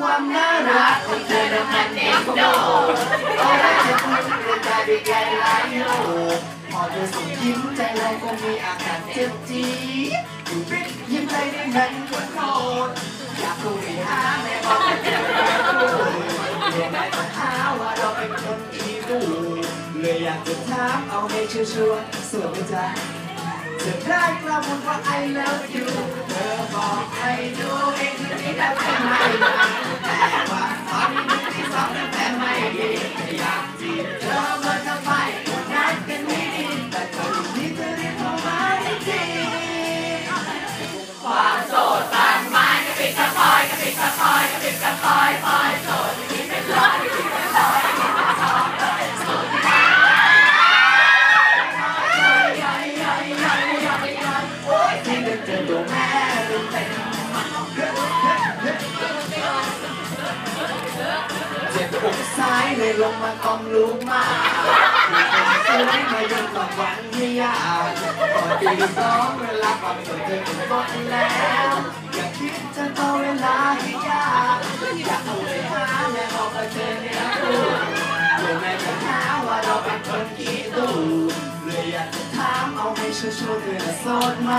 ความน่ารักของเธอนั้นมันเองโดโอ้ได้จะพูดเรื่องใจไปไกลหลายโลกพอเธอส่งยิ้มใจเราคงมีอาการเจ็บจี๊ดดูริกยิ้มใจได้ไหมควนโคตอยากคุยหาแม่บอกว่าเธอเรียนไม่ต้องหาว่าเราเป็นคนอีดูเลยอยากจะถามเอาให้ชัวร์ๆสวยไจ๊ะ จะได้กระบุนว่า I love you เธอบอกให้ดูเองคืนนี้ได้ไม่ไม่ ลงมาต้องรู้มากที่นสวยมายังต้องหวังไม่ยากพอตีสองเวลาความสนเธอเป็นหมดแล้วอย่าคิดจะต่อเวลาให้ยากอยากเอาไปหาแม่บอกว่าเธอเนี่ยรู้เดี๋ยวแม่จะหาว่าเราเป็นคนขี้ตู้เลยอยากจะถามเอาให้ชัวร์ๆเธอจะโสดไหม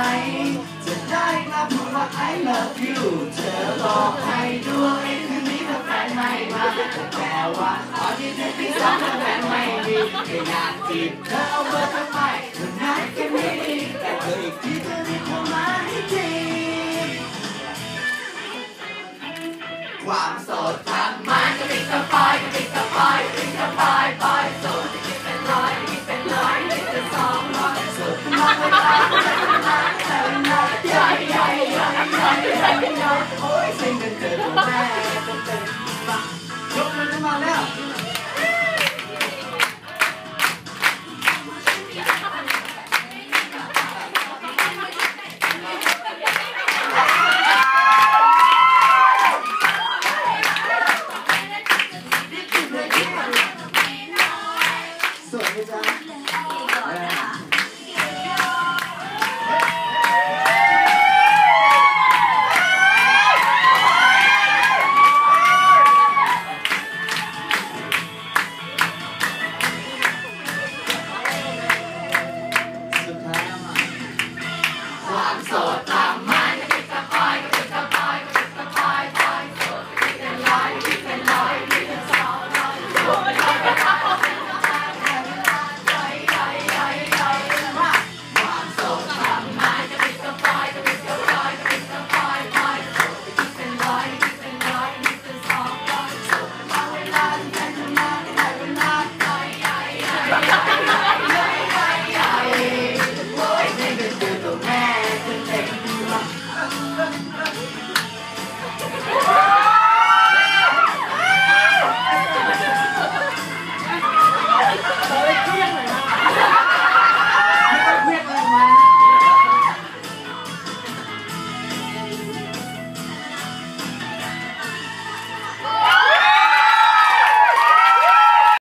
จะได้กลับพูดว่า I love you เธอบอกให้ด้ ไม่มาแต่ว่าตอนที่เธอที่สองเธอแฟนไม่มีก็อยากจีบเธอเอาเบอร์เ thought.